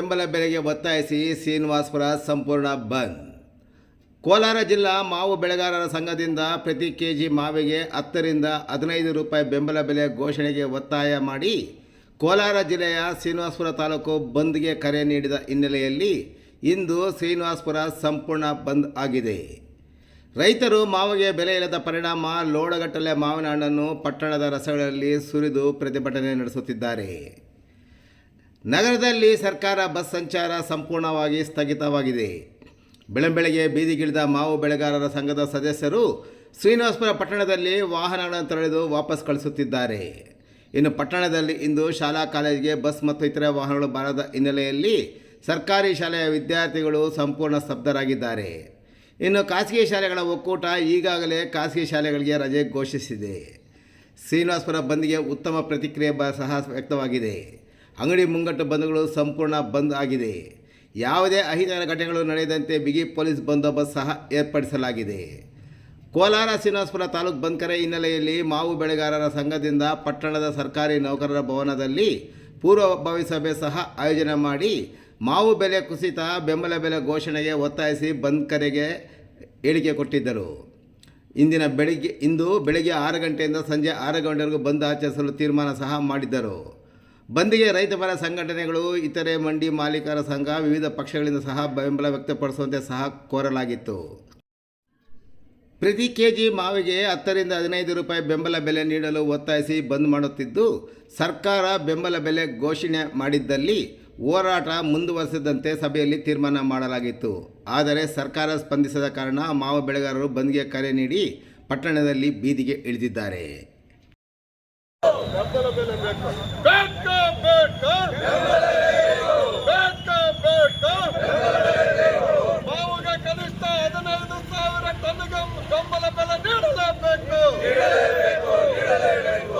ಬೆಂಬಲ ಬೆಲೆಗೆ ಒತ್ತಾಯಿಸಿ ಶ್ರೀನಿವಾಸಪುರ ಸಂಪೂರ್ಣ ಬಂದ್. ಕೋಲಾರ ಜಿಲ್ಲಾ ಮಾವು ಬೆಳೆಗಾರರ ಸಂಘದಿಂದ ಪ್ರತಿ ಕೆ ಜಿ ಮಾವಿಗೆ ಹತ್ತರಿಂದ ಹದಿನೈದು ರೂಪಾಯಿ ಬೆಂಬಲ ಬೆಲೆ ಘೋಷಣೆಗೆ ಒತ್ತಾಯ ಮಾಡಿ ಕೋಲಾರ ಜಿಲ್ಲೆಯ ಶ್ರೀನಿವಾಸಪುರ ತಾಲೂಕು ಬಂದ್ಗೆ ಕರೆ ನೀಡಿದ ಹಿನ್ನೆಲೆಯಲ್ಲಿ ಇಂದು ಶ್ರೀನಿವಾಸಪುರ ಸಂಪೂರ್ಣ ಬಂದ್ ಆಗಿದೆ. ರೈತರು ಮಾವಿಗೆ ಬೆಲೆ ಇಲ್ಲದ ಪರಿಣಾಮ ಲೋಡಗಟ್ಟಲೆ ಮಾವಿನ ಹಣ್ಣನ್ನು ಪಟ್ಟಣದ ರಸಗಳಲ್ಲಿ ಸುರಿದು ಪ್ರತಿಭಟನೆ ನಡೆಸುತ್ತಿದ್ದಾರೆ. ನಗರದಲ್ಲಿ ಸರ್ಕಾರ ಬಸ್ ಸಂಚಾರ ಸಂಪೂರ್ಣವಾಗಿ ಸ್ಥಗಿತವಾಗಿದೆ. ಬೆಳಂಬೆಳಗ್ಗೆ ಬೀದಿಗಿಳಿದ ಮಾವು ಬೆಳೆಗಾರರ ಸಂಘದ ಸದಸ್ಯರು ಶ್ರೀನಿವಾಸಪುರ ಪಟ್ಟಣದಲ್ಲಿ ವಾಹನಗಳನ್ನು ತೆರಳಿದು ವಾಪಸ್ ಕಳಿಸುತ್ತಿದ್ದಾರೆ. ಇನ್ನು ಪಟ್ಟಣದಲ್ಲಿ ಇಂದು ಶಾಲಾ ಕಾಲೇಜಿಗೆ ಬಸ್ ಮತ್ತು ಇತರೆ ವಾಹನಗಳು ಬಾರದ ಹಿನ್ನೆಲೆಯಲ್ಲಿ ಸರ್ಕಾರಿ ಶಾಲೆಯ ವಿದ್ಯಾರ್ಥಿಗಳು ಸಂಪೂರ್ಣ ಸ್ತಬ್ಧರಾಗಿದ್ದಾರೆ. ಇನ್ನು ಖಾಸಗಿ ಶಾಲೆಗಳ ಒಕ್ಕೂಟ ಈಗಾಗಲೇ ಖಾಸಗಿ ಶಾಲೆಗಳಿಗೆ ರಜೆ ಘೋಷಿಸಿದೆ. ಶ್ರೀನಿವಾಸಪುರ ಬಂದ್ಗೆ ಉತ್ತಮ ಪ್ರತಿಕ್ರಿಯೆ ಸಹ ವ್ಯಕ್ತವಾಗಿದೆ. ಅಂಗಡಿ ಮುಂಗಟ್ಟು ಬಂದ್ಗಳು ಸಂಪೂರ್ಣ ಬಂದ್ ಆಗಿದೆ. ಯಾವುದೇ ಅಹಿತಕರ ಘಟನೆಗಳು ನಡೆಯದಂತೆ ಬಿಗಿ ಪೊಲೀಸ್ ಬಂದೋಬಸ್ತ್ ಸಹ ಏರ್ಪಡಿಸಲಾಗಿದೆ. ಕೋಲಾರ ಶ್ರೀನಿವಾಸಪುರ ತಾಲೂಕು ಬಂದ್ ಕರೆ ಹಿನ್ನೆಲೆಯಲ್ಲಿ ಮಾವು ಬೆಳೆಗಾರರ ಸಂಘದಿಂದ ಪಟ್ಟಣದ ಸರ್ಕಾರಿ ನೌಕರರ ಭವನದಲ್ಲಿ ಪೂರ್ವಭಾವಿ ಸಭೆ ಸಹ ಆಯೋಜನೆ ಮಾಡಿ ಮಾವು ಬೆಲೆ ಕುಸಿತ, ಬೆಂಬಲ ಬೆಲೆ ಘೋಷಣೆಗೆ ಒತ್ತಾಯಿಸಿ ಬಂದ್ ಕರೆಗೆ ಹೇಳಿಕೆ ಕೊಟ್ಟಿದ್ದರು. ಇಂದಿನ ಬೆಳಿಗ್ಗೆ ಇಂದು ಬೆಳಗ್ಗೆ ಆರು ಗಂಟೆಯಿಂದ ಸಂಜೆ ಆರು ಗಂಟೆವರೆಗೂ ಬಂದ್ ಆಚರಿಸಲು ತೀರ್ಮಾನ ಸಹ ಮಾಡಿದ್ದರು. ಬಂದ್ಗೆ ರೈತ ಪರ ಸಂಘಟನೆಗಳು, ಇತರೆ ಮಂಡಿ ಮಾಲೀಕರ ಸಂಘ ವಿವಿಧ ಪಕ್ಷಗಳಿಂದ ಸಹ ಬೆಂಬಲ ವ್ಯಕ್ತಪಡಿಸುವಂತೆ ಸಹ ಕೋರಲಾಗಿತ್ತು. ಪ್ರತಿ ಕೆ ಜಿ ಮಾವಿಗೆ ಹತ್ತರಿಂದ ಹದಿನೈದು ರೂಪಾಯಿ ಬೆಂಬಲ ಬೆಲೆ ನೀಡಲು ಒತ್ತಾಯಿಸಿ ಬಂದ್ ಮಾಡುತ್ತಿದ್ದು, ಸರ್ಕಾರ ಬೆಂಬಲ ಬೆಲೆ ಘೋಷಣೆ ಮಾಡಿದ್ದಲ್ಲಿ ಹೋರಾಟ ಮುಂದುವರೆಸಿದಂತೆ ಸಭೆಯಲ್ಲಿ ತೀರ್ಮಾನ ಮಾಡಲಾಗಿತ್ತು. ಆದರೆ ಸರ್ಕಾರ ಸ್ಪಂದಿಸದ ಕಾರಣ ಮಾವು ಬೆಳೆಗಾರರು ಬಂದ್ಗೆ ಕರೆ ನೀಡಿ ಪಟ್ಟಣದಲ್ಲಿ ಬೀದಿಗೆ ಇಳಿದಿದ್ದಾರೆ ಬೇಕು ಬೇಕು ಬೇಕು ಮಾವುಗೆ ಕನಿಷ್ಠ ಹದಿನೈದು ಸಾವಿರ ಟನ್ಗೆ ಬೆಂಬಲ ಬೆಲೆ ನೀಡಲೇಬೇಕು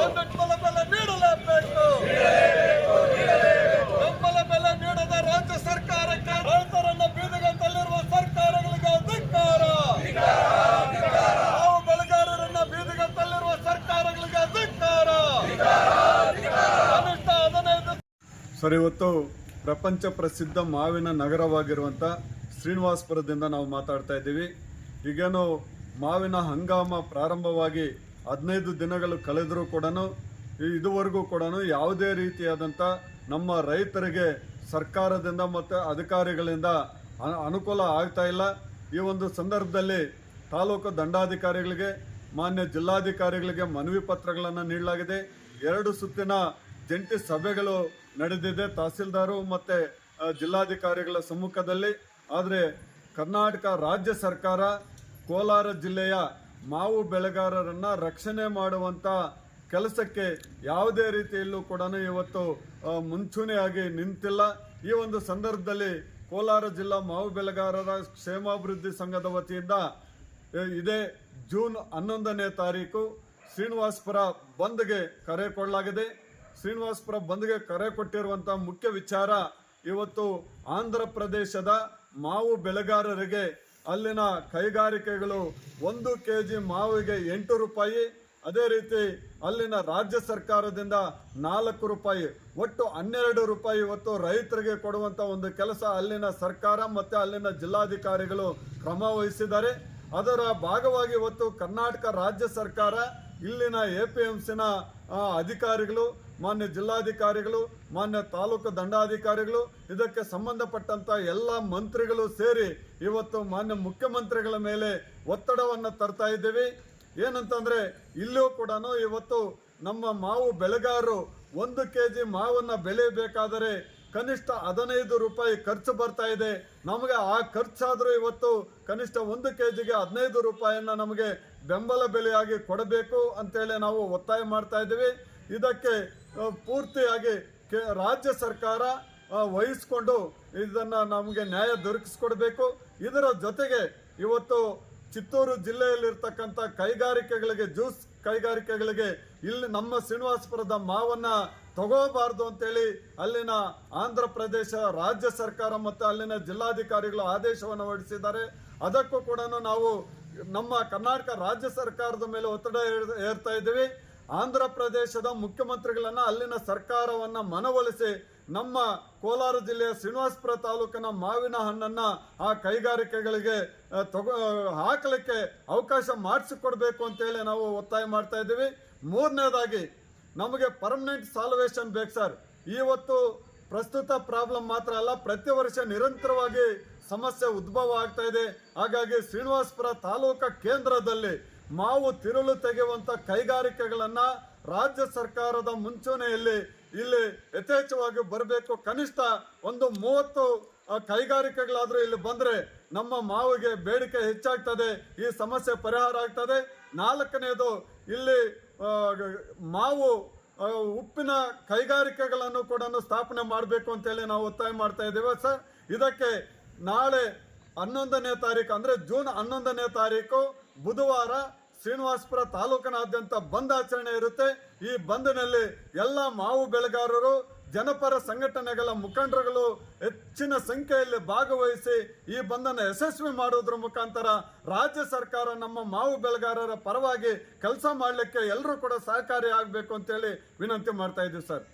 ಒಂದು ಬೆಂಬಲ ಬೆಲೆ ನೀಡಲೇಬೇಕು ಬೆಂಬಲ ಬೆಲೆ ನೀಡದ ರಾಜ್ಯ ಸರ್ಕಾರಕ್ಕೆ ರೈತರನ್ನ ಬೀದಿಗೆ ತಳ್ಳಿರುವ ಸರ್ಕಾರಗಳಿಗೆ ಧಿಕ್ಕಾರ ಮಾವು ಬೆಳೆಗಾರರನ್ನ ಬೀದಿಗೆ ತಳ್ಳಿರುವ ಸರ್ಕಾರಗಳಿಗೆ ಧಿಕ್ಕಾರ ಕನಿಷ್ಠ ಹದಿನೈದು ಸರ್, ಇವತ್ತು ಪ್ರಪಂಚ ಪ್ರಸಿದ್ಧ ಮಾವಿನ ನಗರವಾಗಿರುವಂಥ ಶ್ರೀನಿವಾಸಪುರದಿಂದ ನಾವು ಮಾತಾಡ್ತಾ ಇದ್ದೀವಿ. ಈಗೇನು ಮಾವಿನ ಹಂಗಾಮ ಪ್ರಾರಂಭವಾಗಿ ಹದಿನೈದು ದಿನಗಳು ಕಳೆದರೂ ಕೂಡ ಇದುವರೆಗೂ ಕೂಡ ಯಾವುದೇ ರೀತಿಯಾದಂಥ ನಮ್ಮ ರೈತರಿಗೆ ಸರ್ಕಾರದಿಂದ ಮತ್ತು ಅಧಿಕಾರಿಗಳಿಂದ ಅನುಕೂಲ ಆಗ್ತಾ ಇಲ್ಲ. ಈ ಒಂದು ಸಂದರ್ಭದಲ್ಲಿ ತಾಲೂಕು ದಂಡಾಧಿಕಾರಿಗಳಿಗೆ, ಮಾನ್ಯ ಜಿಲ್ಲಾಧಿಕಾರಿಗಳಿಗೆ ಮನವಿ ಪತ್ರಗಳನ್ನು ನೀಡಲಾಗಿದೆ. ಎರಡು ಸುತ್ತಿನ ಜಂಟಿ ಸಭೆಗಳು ನಡೆದಿದೆ ತಹಸೀಲ್ದಾರು ಮತ್ತು ಜಿಲ್ಲಾಧಿಕಾರಿಗಳ ಸಮ್ಮುಖದಲ್ಲಿ. ಆದರೆ ಕರ್ನಾಟಕ ರಾಜ್ಯ ಸರ್ಕಾರ ಕೋಲಾರ ಜಿಲ್ಲೆಯ ಮಾವು ಬೆಳೆಗಾರರನ್ನು ರಕ್ಷಣೆ ಮಾಡುವಂಥ ಕೆಲಸಕ್ಕೆ ಯಾವುದೇ ರೀತಿಯಲ್ಲೂ ಕೂಡ ಇವತ್ತು ಮುಂಚೂಣಿಯಾಗಿ ನಿಂತಿಲ್ಲ. ಈ ಒಂದು ಸಂದರ್ಭದಲ್ಲಿ ಕೋಲಾರ ಜಿಲ್ಲಾ ಮಾವು ಬೆಳೆಗಾರರ ಕ್ಷೇಮಾಭಿವೃದ್ಧಿ ಸಂಘದ ವತಿಯಿಂದ ಇದೇ ಜೂನ್ ಹನ್ನೊಂದನೇ ತಾರೀಕು ಶ್ರೀನಿವಾಸಪುರ ಬಂದ್ಗೆ ಕರೆ ಕೊಡಲಾಗಿದೆ. ಶ್ರೀನಿವಾಸಪುರ ಬಂದ್ಗೆ ಕರೆ ಕೊಟ್ಟಿರುವಂಥ ಮುಖ್ಯ ವಿಚಾರ ಇವತ್ತು ಆಂಧ್ರ ಪ್ರದೇಶದ ಮಾವು ಬೆಳೆಗಾರರಿಗೆ ಅಲ್ಲಿನ ಕೈಗಾರಿಕೆಗಳು ಒಂದು ಕೆ ಜಿ ಮಾವಿಗೆ ಎಂಟು ರೂಪಾಯಿ, ಅದೇ ರೀತಿ ಅಲ್ಲಿನ ರಾಜ್ಯ ಸರ್ಕಾರದಿಂದ ನಾಲ್ಕು ರೂಪಾಯಿ, ಒಟ್ಟು ಹನ್ನೆರಡು ರೂಪಾಯಿ ಇವತ್ತು ರೈತರಿಗೆ ಕೊಡುವಂತ ಒಂದು ಕೆಲಸ ಅಲ್ಲಿನ ಸರ್ಕಾರ ಮತ್ತೆ ಅಲ್ಲಿನ ಜಿಲ್ಲಾಧಿಕಾರಿಗಳು ಕ್ರಮ ವಹಿಸಿದ್ದಾರೆ. ಅದರ ಭಾಗವಾಗಿ ಇವತ್ತು ಕರ್ನಾಟಕ ರಾಜ್ಯ ಸರ್ಕಾರ ಇಲ್ಲಿನ ಎ ಪಿ ಎಂ ಸಿನ ಅಧಿಕಾರಿಗಳು, ಮಾನ್ಯ ಜಿಲ್ಲಾಧಿಕಾರಿಗಳು, ಮಾನ್ಯ ತಾಲೂಕು ದಂಡಾಧಿಕಾರಿಗಳು, ಇದಕ್ಕೆ ಸಂಬಂಧಪಟ್ಟಂತ ಎಲ್ಲ ಮಂತ್ರಿಗಳು ಸೇರಿ ಇವತ್ತು ಮಾನ್ಯ ಮುಖ್ಯಮಂತ್ರಿಗಳ ಮೇಲೆ ಒತ್ತಡವನ್ನು ತರ್ತಾ ಇದ್ದೀವಿ. ಏನಂತಂದ್ರೆ ಇಲ್ಲೂ ಕೂಡ ಇವತ್ತು ನಮ್ಮ ಮಾವು ಬೆಳೆಗಾರರು ಒಂದು ಕೆ ಜಿ ಮಾವನ್ನ ಬೆಳೆಯಬೇಕಾದರೆ ಕನಿಷ್ಠ ಹದಿನೈದು ರೂಪಾಯಿ ಖರ್ಚು ಬರ್ತಾ ಇದೆ. ನಮಗೆ ಆ ಖರ್ಚಾದರೂ ಇವತ್ತು ಕನಿಷ್ಠ ಒಂದು ಕೆ ಜಿಗೆ ಹದಿನೈದು ರೂಪಾಯಿಯನ್ನು ನಮಗೆ ಬೆಂಬಲ ಬೆಲೆಯಾಗಿ ಕೊಡಬೇಕು ಅಂತೇಳಿ ನಾವು ಒತ್ತಾಯ ಮಾಡ್ತಾ ಇದ್ದೀವಿ. ಇದಕ್ಕೆ ಪೂರ್ತಿಯಾಗಿ ಕೆ, ರಾಜ್ಯ ಸರ್ಕಾರ ವಹಿಸಿಕೊಂಡು ಇದನ್ನ ನಮಗೆ ನ್ಯಾಯ ದೊರಕಿಸ್ಕೊಡ್ಬೇಕು. ಇದರ ಜೊತೆಗೆ ಇವತ್ತು ಚಿತ್ತೂರು ಜಿಲ್ಲೆಯಲ್ಲಿರ್ತಕ್ಕಂಥ ಕೈಗಾರಿಕೆಗಳಿಗೆ, ಜ್ಯೂಸ್ ಕೈಗಾರಿಕೆಗಳಿಗೆ ಇಲ್ಲಿ ನಮ್ಮ ಶ್ರೀನಿವಾಸಪುರದ ಮಾವನ್ನ ತಗೋಬಾರ್ದು ಅಂತೇಳಿ ಅಲ್ಲಿನ ಆಂಧ್ರ ಪ್ರದೇಶ ರಾಜ್ಯ ಸರ್ಕಾರ ಮತ್ತು ಅಲ್ಲಿನ ಜಿಲ್ಲಾಧಿಕಾರಿಗಳು ಆದೇಶವನ್ನು ಹೊರಡಿಸಿದ್ದಾರೆ. ಅದಕ್ಕೂ ಕೂಡ ನಾವು ನಮ್ಮ ಕರ್ನಾಟಕ ರಾಜ್ಯ ಸರ್ಕಾರದ ಮೇಲೆ ಒತ್ತಡ ಏರ್- ಏರ್ತಾ ಇದ್ದೀವಿ. ಆಂಧ್ರ ಪ್ರದೇಶದ ಮುಖ್ಯಮಂತ್ರಿಗಳನ್ನ ಅಲ್ಲಿನ ಸರ್ಕಾರವನ್ನ ಮನವೊಲಿಸಿ ನಮ್ಮ ಕೋಲಾರ ಜಿಲ್ಲೆಯ ಶ್ರೀನಿವಾಸಪುರ ತಾಲೂಕಿನ ಮಾವಿನ ಹಣ್ಣನ್ನ ಆ ಕೈಗಾರಿಕೆಗಳಿಗೆ ತಗೋ ಹಾಕಲಿಕ್ಕೆ ಅವಕಾಶ ಮಾಡಿಸಿಕೊಡ್ಬೇಕು ಅಂತೇಳಿ ನಾವು ಒತ್ತಾಯ ಮಾಡ್ತಾ ಇದ್ದೀವಿ. ಮೂರನೇದಾಗಿ ನಮಗೆ ಪರ್ಮನೆಂಟ್ ಸಾಲ್ವೇಷನ್ ಬೇಕು ಸರ್. ಇವತ್ತು ಪ್ರಸ್ತುತ ಪ್ರಾಬ್ಲಮ್ ಮಾತ್ರ ಅಲ್ಲ, ಪ್ರತಿ ವರ್ಷ ನಿರಂತರವಾಗಿ ಸಮಸ್ಯೆ ಉದ್ಭವ ಆಗ್ತಾ ಇದೆ. ಹಾಗಾಗಿ ಶ್ರೀನಿವಾಸಪುರ ತಾಲೂಕ ಕೇಂದ್ರದಲ್ಲಿ ಮಾವು ತಿರುಳು ತೆಗೆಯುವಂಥ ಕೈಗಾರಿಕೆಗಳನ್ನ ರಾಜ್ಯ ಸರ್ಕಾರದ ಮುಂಚೂಣಿಯಲ್ಲಿ ಇಲ್ಲಿ ಯಥೇಚ್ಛವಾಗಿ ಬರಬೇಕು. ಕನಿಷ್ಠ ಒಂದು ಮೂವತ್ತು ಕೈಗಾರಿಕೆಗಳಾದರೂ ಇಲ್ಲಿ ಬಂದರೆ ನಮ್ಮ ಮಾವಿಗೆ ಬೇಡಿಕೆ ಹೆಚ್ಚಾಗ್ತದೆ, ಈ ಸಮಸ್ಯೆ ಪರಿಹಾರ ಆಗ್ತದೆ. ನಾಲ್ಕನೇದು ಇಲ್ಲಿ ಮಾವು ಉಪ್ಪಿನ ಕೈಗಾರಿಕೆಗಳನ್ನು ಕೂಡ ಸ್ಥಾಪನೆ ಮಾಡಬೇಕು ಅಂತೇಳಿ ನಾವು ಒತ್ತಾಯ ಮಾಡ್ತಾ ಇದ್ದೇವೆ ಸರ್. ಇದಕ್ಕೆ ನಾಳೆ ಹನ್ನೊಂದನೇ ತಾರೀಕು, ಅಂದರೆ ಜೂನ್ ಹನ್ನೊಂದನೇ ತಾರೀಕು ಬುಧವಾರ ಶ್ರೀನಿವಾಸಪುರ ತಾಲೂಕಿನಾದ್ಯಂತ ಬಂದ್ ಆಚರಣೆ ಇರುತ್ತೆ. ಈ ಬಂದ್ನಲ್ಲಿ ಎಲ್ಲ ಮಾವು ಬೆಳೆಗಾರರು, ಜನಪರ ಸಂಘಟನೆಗಳ ಮುಖಂಡರುಗಳು ಹೆಚ್ಚಿನ ಸಂಖ್ಯೆಯಲ್ಲಿ ಭಾಗವಹಿಸಿ ಈ ಬಂದನ್ನು ಯಶಸ್ವಿ ಮಾಡೋದ್ರ ಮುಖಾಂತರ ರಾಜ್ಯ ಸರ್ಕಾರ ನಮ್ಮ ಮಾವು ಬೆಳೆಗಾರರ ಪರವಾಗಿ ಕೆಲಸ ಮಾಡಲಿಕ್ಕೆ ಎಲ್ಲರೂ ಕೂಡ ಸಹಕಾರಿ ಆಗಬೇಕು ಅಂತೇಳಿ ವಿನಂತಿ ಮಾಡ್ತಾ ಇದ್ದೀವಿ ಸರ್.